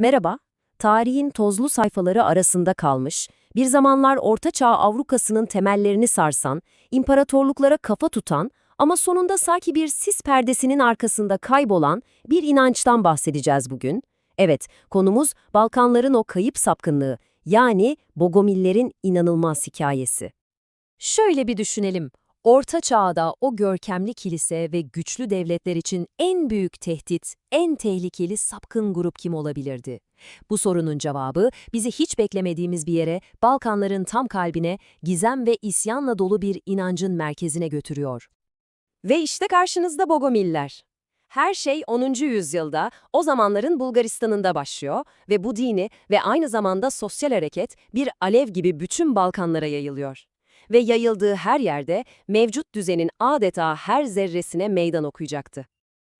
Merhaba, tarihin tozlu sayfaları arasında kalmış, bir zamanlar Ortaçağ Avrupa'sının temellerini sarsan, imparatorluklara kafa tutan ama sonunda sanki bir sis perdesinin arkasında kaybolan bir inançtan bahsedeceğiz bugün. Evet, konumuz Balkanların o kayıp sapkınlığı, yani Bogomillerin inanılmaz hikayesi. Şöyle bir düşünelim. Orta Çağ'da o görkemli kilise ve güçlü devletler için en büyük tehdit, en tehlikeli sapkın grup kim olabilirdi? Bu sorunun cevabı bizi hiç beklemediğimiz bir yere, Balkanların tam kalbine, gizem ve isyanla dolu bir inancın merkezine götürüyor. Ve işte karşınızda Bogomiller. Her şey 10. yüzyılda, o zamanların Bulgaristan'ında başlıyor ve bu dini ve aynı zamanda sosyal hareket bir alev gibi bütün Balkanlara yayılıyor ve yayıldığı her yerde mevcut düzenin adeta her zerresine meydan okuyacaktı.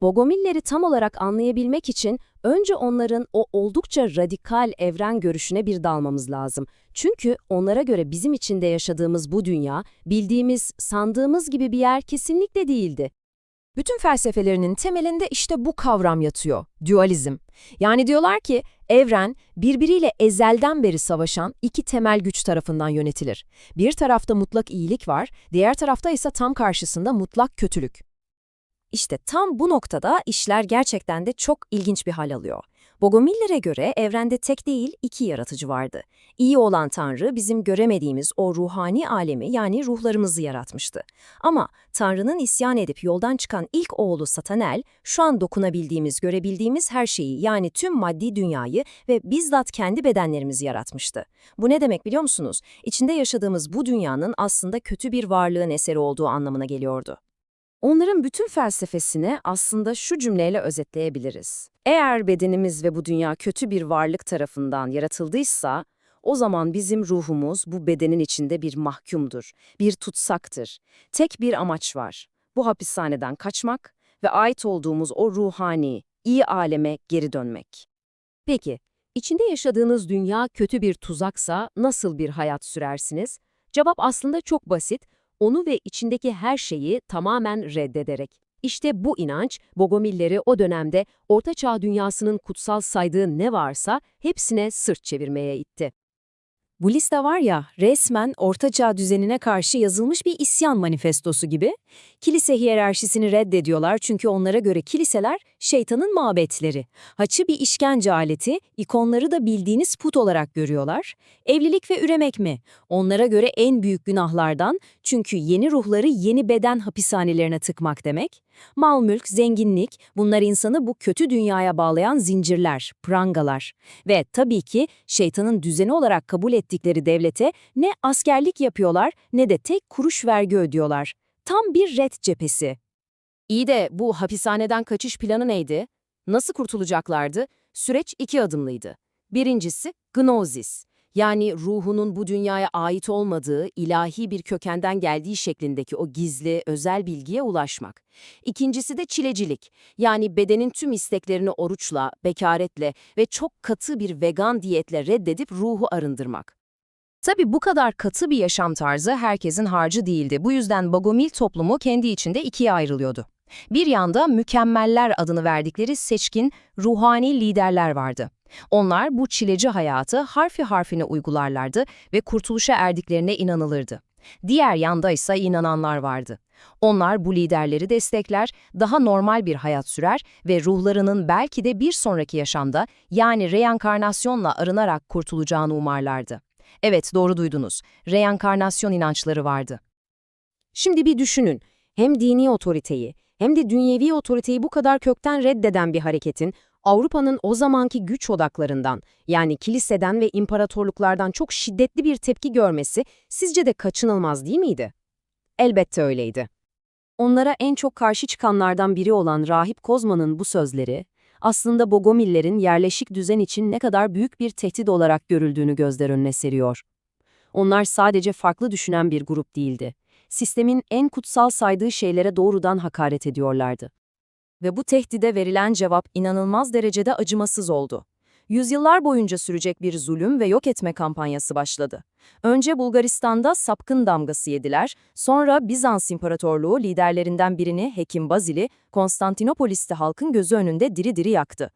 Bogomilleri tam olarak anlayabilmek için önce onların o oldukça radikal evren görüşüne bir dalmamız lazım. Çünkü onlara göre bizim içinde yaşadığımız bu dünya, bildiğimiz, sandığımız gibi bir yer kesinlikle değildi. Bütün felsefelerinin temelinde işte bu kavram yatıyor, dualizm. Yani diyorlar ki evren birbiriyle ezelden beri savaşan iki temel güç tarafından yönetilir. Bir tarafta mutlak iyilik var, diğer tarafta ise tam karşısında mutlak kötülük. İşte tam bu noktada işler gerçekten de çok ilginç bir hal alıyor. Bogomillere göre evrende tek değil iki yaratıcı vardı. İyi olan Tanrı bizim göremediğimiz o ruhani alemi yani ruhlarımızı yaratmıştı. Ama Tanrı'nın isyan edip yoldan çıkan ilk oğlu Satanel şu an dokunabildiğimiz, görebildiğimiz her şeyi yani tüm maddi dünyayı ve bizzat kendi bedenlerimizi yaratmıştı. Bu ne demek biliyor musunuz? İçinde yaşadığımız bu dünyanın aslında kötü bir varlığın eseri olduğu anlamına geliyordu. Onların bütün felsefesini aslında şu cümleyle özetleyebiliriz. Eğer bedenimiz ve bu dünya kötü bir varlık tarafından yaratıldıysa, o zaman bizim ruhumuz bu bedenin içinde bir mahkumdur, bir tutsaktır. Tek bir amaç var, bu hapishaneden kaçmak ve ait olduğumuz o ruhani, iyi aleme geri dönmek. Peki, içinde yaşadığınız dünya kötü bir tuzaksa nasıl bir hayat sürersiniz? Cevap aslında çok basit, onu ve içindeki her şeyi tamamen reddederek. İşte bu inanç, Bogomilleri o dönemde Orta Çağ dünyasının kutsal saydığı ne varsa hepsine sırt çevirmeye itti. Bu liste var ya, resmen Ortaçağ düzenine karşı yazılmış bir isyan manifestosu gibi. Kilise hiyerarşisini reddediyorlar çünkü onlara göre kiliseler şeytanın mabetleri. Haçı bir işkence aleti, ikonları da bildiğiniz put olarak görüyorlar. Evlilik ve üremek mi? Onlara göre en büyük günahlardan çünkü yeni ruhları yeni beden hapishanelerine tıkmak demek. Mal mülk, zenginlik, bunlar insanı bu kötü dünyaya bağlayan zincirler, prangalar. Ve tabii ki şeytanın düzeni olarak kabul ettikleri devlete ne askerlik yapıyorlar ne de tek kuruş vergi ödüyorlar. Tam bir red cephesi. İyi de bu hapishaneden kaçış planı neydi? Nasıl kurtulacaklardı? Süreç iki adımlıydı. Birincisi, gnozis. Yani ruhunun bu dünyaya ait olmadığı, ilahi bir kökenden geldiği şeklindeki o gizli, özel bilgiye ulaşmak. İkincisi de çilecilik. Yani bedenin tüm isteklerini oruçla, bekaretle ve çok katı bir vegan diyetle reddedip ruhu arındırmak. Tabi bu kadar katı bir yaşam tarzı herkesin harcı değildi. Bu yüzden Bogomil toplumu kendi içinde ikiye ayrılıyordu. Bir yanda mükemmeller adını verdikleri seçkin, ruhani liderler vardı. Onlar bu çileci hayatı harfi harfine uygularlardı ve kurtuluşa erdiklerine inanılırdı. Diğer yanda ise inananlar vardı. Onlar bu liderleri destekler, daha normal bir hayat sürer ve ruhlarının belki de bir sonraki yaşamda yani reenkarnasyonla arınarak kurtulacağını umarlardı. Evet doğru duydunuz, reenkarnasyon inançları vardı. Şimdi bir düşünün, hem dini otoriteyi hem de dünyevi otoriteyi bu kadar kökten reddeden bir hareketin Avrupa'nın o zamanki güç odaklarından yani kiliseden ve imparatorluklardan çok şiddetli bir tepki görmesi sizce de kaçınılmaz değil miydi? Elbette öyleydi. Onlara en çok karşı çıkanlardan biri olan Rahip Kozma'nın bu sözleri, aslında Bogomillerin yerleşik düzen için ne kadar büyük bir tehdit olarak görüldüğünü gözler önüne seriyor. Onlar sadece farklı düşünen bir grup değildi. Sistemin en kutsal saydığı şeylere doğrudan hakaret ediyorlardı. Ve bu tehdide verilen cevap inanılmaz derecede acımasız oldu. Yüzyıllar boyunca sürecek bir zulüm ve yok etme kampanyası başladı. Önce Bulgaristan'da sapkın damgası yediler, sonra Bizans İmparatorluğu liderlerinden birini Hekim Bazili, Konstantinopolis'te halkın gözü önünde diri diri yaktı.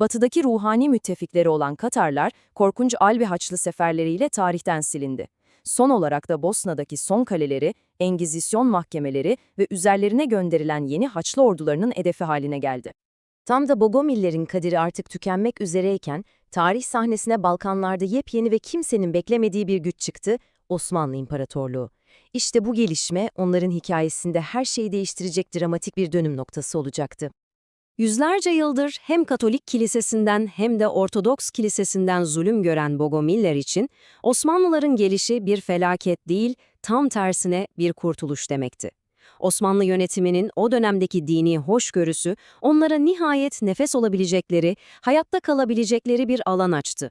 Batıdaki ruhani müttefikleri olan Katarlar, korkunç Albi Haçlı seferleriyle tarihten silindi. Son olarak da Bosna'daki son kaleleri, Engizisyon mahkemeleri ve üzerlerine gönderilen yeni Haçlı ordularının hedefi haline geldi. Tam da Bogomillerin kaderi artık tükenmek üzereyken, tarih sahnesine Balkanlarda yepyeni ve kimsenin beklemediği bir güç çıktı, Osmanlı İmparatorluğu. İşte bu gelişme onların hikayesinde her şeyi değiştirecek dramatik bir dönüm noktası olacaktı. Yüzlerce yıldır hem Katolik kilisesinden hem de Ortodoks kilisesinden zulüm gören Bogomiller için Osmanlıların gelişi bir felaket değil, tam tersine bir kurtuluş demekti. Osmanlı yönetiminin o dönemdeki dini hoşgörüsü onlara nihayet nefes olabilecekleri, hayatta kalabilecekleri bir alan açtı.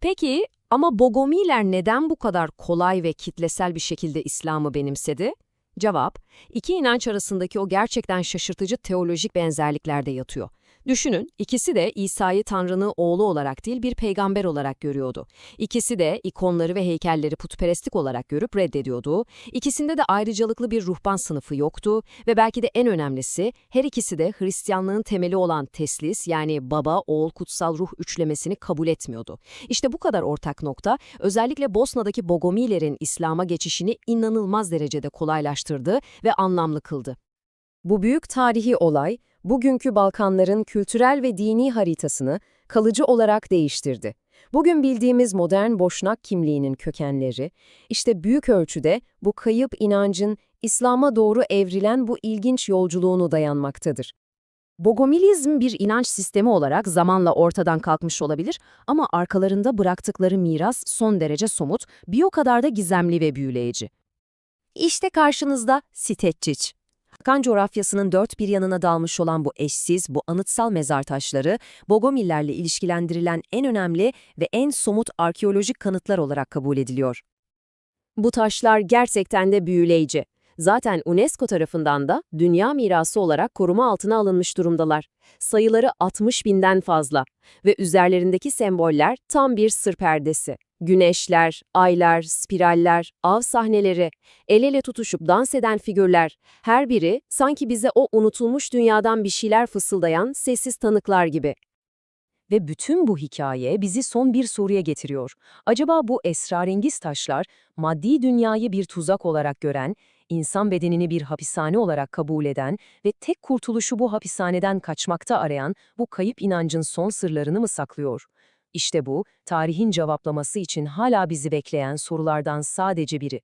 Peki ama Bogomiler neden bu kadar kolay ve kitlesel bir şekilde İslam'ı benimsedi? Cevap, iki inanç arasındaki o gerçekten şaşırtıcı teolojik benzerliklerde yatıyor. Düşünün, ikisi de İsa'yı Tanrı'nın oğlu olarak değil bir peygamber olarak görüyordu. İkisi de ikonları ve heykelleri putperestlik olarak görüp reddediyordu. İkisinde de ayrıcalıklı bir ruhban sınıfı yoktu ve belki de en önemlisi her ikisi de Hristiyanlığın temeli olan teslis yani baba, oğul, kutsal ruh üçlemesini kabul etmiyordu. İşte bu kadar ortak nokta özellikle Bosna'daki Bogomilerin İslam'a geçişini inanılmaz derecede kolaylaştırdı ve anlamlı kıldı. Bu büyük tarihi olay, bugünkü Balkanların kültürel ve dini haritasını kalıcı olarak değiştirdi. Bugün bildiğimiz modern Boşnak kimliğinin kökenleri, işte büyük ölçüde bu kayıp inancın İslam'a doğru evrilen bu ilginç yolculuğunu dayanmaktadır. Bogomilizm bir inanç sistemi olarak zamanla ortadan kalkmış olabilir ama arkalarında bıraktıkları miras son derece somut, bir o kadar da gizemli ve büyüleyici. İşte karşınızda Sitetçiç. Balkan coğrafyasının dört bir yanına dalmış olan bu eşsiz, bu anıtsal mezar taşları, Bogomillerle ilişkilendirilen en önemli ve en somut arkeolojik kanıtlar olarak kabul ediliyor. Bu taşlar gerçekten de büyüleyici. Zaten UNESCO tarafından da dünya mirası olarak koruma altına alınmış durumdalar. Sayıları 60 binden fazla ve üzerlerindeki semboller tam bir sır perdesi. Güneşler, aylar, spiraller, av sahneleri, el ele tutuşup dans eden figürler, her biri sanki bize o unutulmuş dünyadan bir şeyler fısıldayan sessiz tanıklar gibi. Ve bütün bu hikaye bizi son bir soruya getiriyor. Acaba bu esrarengiz taşlar maddi dünyayı bir tuzak olarak gören, insan bedenini bir hapishane olarak kabul eden ve tek kurtuluşu bu hapishaneden kaçmakta arayan bu kayıp inancın son sırlarını mı saklıyor? İşte bu, tarihin cevaplaması için hala bizi bekleyen sorulardan sadece biri.